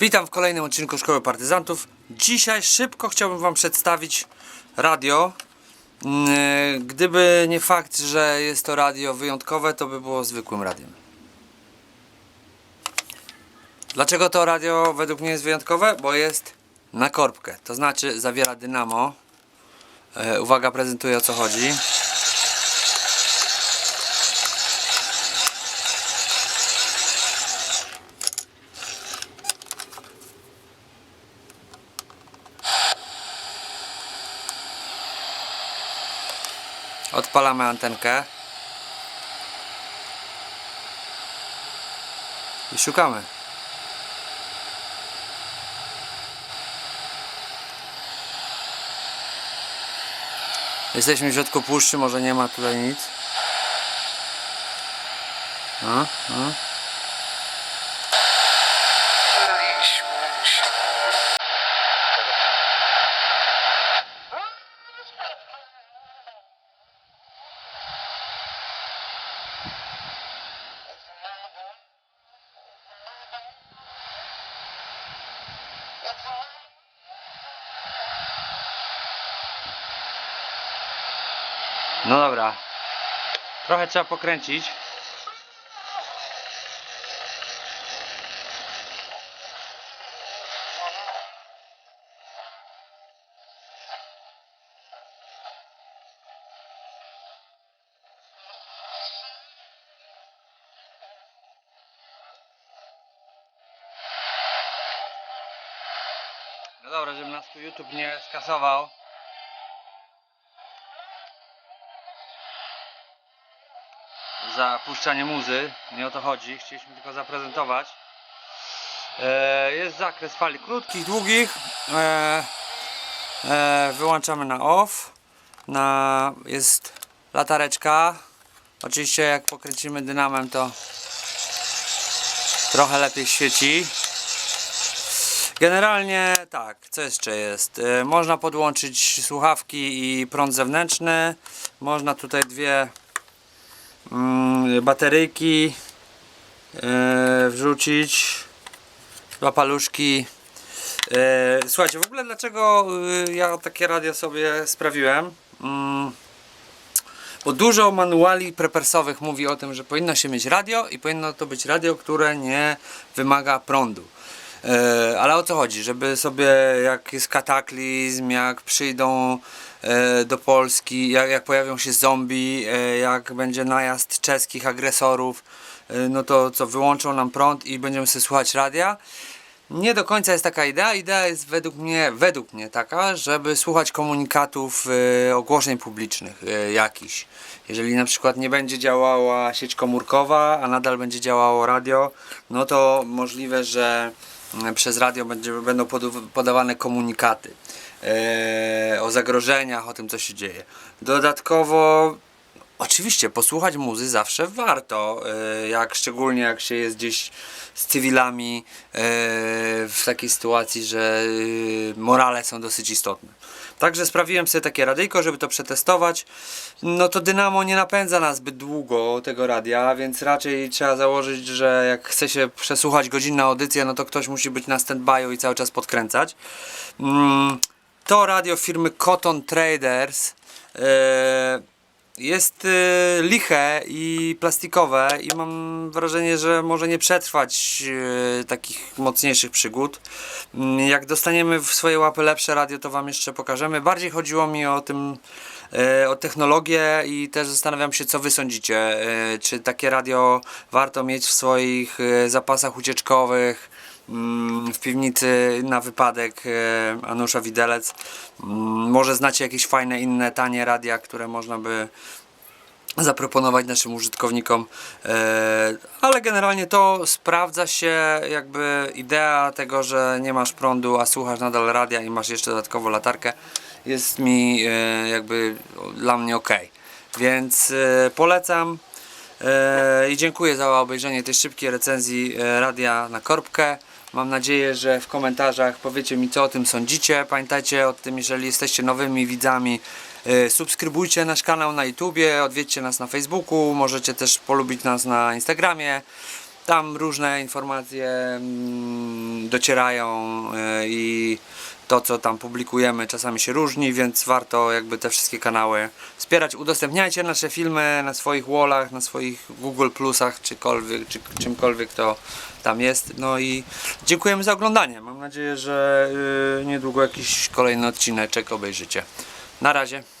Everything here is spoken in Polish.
Witam w kolejnym odcinku Szkoły Partyzantów. Dzisiaj szybko chciałbym Wam przedstawić radio. Mm, Gdyby nie fakt, że jest to radio wyjątkowe, to by było zwykłym radiem. Dlaczego to radio według mnie jest wyjątkowe? Bo jest na korbkę, to znaczy zawiera dynamo. E, uwaga, prezentuję o co chodzi. Odpalamy antenkę. I szukamy. Jesteśmy w środku puszczy, może nie ma tutaj nic. A, a. No dobra. Trochę trzeba pokręcić. No dobra, żeby nas tu YouTube nie skasował. za puszczanie muzy. Nie o to chodzi. Chcieliśmy tylko zaprezentować. E, jest zakres fali krótkich, długich. E, e, wyłączamy na off. Na, jest latareczka. Oczywiście jak pokręcimy dynamem to trochę lepiej świeci. Generalnie tak, co jeszcze jest? E, można podłączyć słuchawki i prąd zewnętrzny. Można tutaj dwie mm, bateryjki e, wrzucić dwa paluszki e, słuchajcie w ogóle dlaczego y, ja takie radio sobie sprawiłem mm, bo dużo manuali prepersowych mówi o tym, że powinno się mieć radio i powinno to być radio, które nie wymaga prądu. E, ale o co chodzi? Żeby sobie jak jest kataklizm, jak przyjdą e, do Polski, jak, jak pojawią się zombie, e, jak będzie najazd czeskich agresorów, no to co wyłączą nam prąd i będziemy sobie słuchać radia. Nie do końca jest taka idea. Idea jest według mnie, według mnie taka, żeby słuchać komunikatów ogłoszeń publicznych jakichś. Jeżeli na przykład nie będzie działała sieć komórkowa, a nadal będzie działało radio, no to możliwe, że przez radio będzie, będą podawane komunikaty e, o zagrożeniach, o tym co się dzieje. Dodatkowo Oczywiście, posłuchać muzy zawsze warto, e, jak szczególnie jak się jest gdzieś z cywilami e, w takiej sytuacji, że e, morale są dosyć istotne. Także sprawiłem sobie takie radyjko, żeby to przetestować. No to dynamo nie napędza nas zbyt długo tego radia, więc raczej trzeba założyć, że jak chce się przesłuchać godzinną audycję, no to ktoś musi być na stand-by'u i cały czas podkręcać. Mm, to radio firmy Cotton Traders. E, jest y, liche i plastikowe i mam wrażenie, że może nie przetrwać y, takich mocniejszych przygód. Mm, Jak dostaniemy w swoje łapy lepsze radio, to wam jeszcze pokażemy. Bardziej chodziło mi o tym, y, o technologię i też zastanawiam się, co wy sądzicie. Czy takie radio warto mieć w swoich zapasach ucieczkowych? Mm, w piwnicy na wypadek e, Anusza Widelec. Mm, Może znacie jakieś fajne inne tanie radia, które można by zaproponować naszym użytkownikom, e, ale generalnie to sprawdza się jakby idea tego, że nie masz prądu, a słuchasz nadal radia i masz jeszcze dodatkowo latarkę jest mi e, jakby dla mnie ok. Więc polecam i dziękuję za obejrzenie tej szybkiej recenzji radia na korbkę. Mam nadzieję, że w komentarzach powiecie mi co o tym sądzicie. Pamiętajcie o tym, jeżeli jesteście nowymi widzami, e, subskrybujcie nasz kanał na YouTubie, odwiedźcie nas na Facebooku, możecie też polubić nas na Instagramie. Tam różne informacje mm, docierają y, i to co tam publikujemy czasami się różni, więc warto jakby te wszystkie kanały wspierać. Udostępniajcie nasze filmy na swoich wallach, na swoich Google Plusach, czykolwiek, czy czymkolwiek to tam jest. No i dziękujemy za oglądanie. Mam nadzieję, że y, niedługo jakiś kolejny odcineczek obejrzycie. Na razie.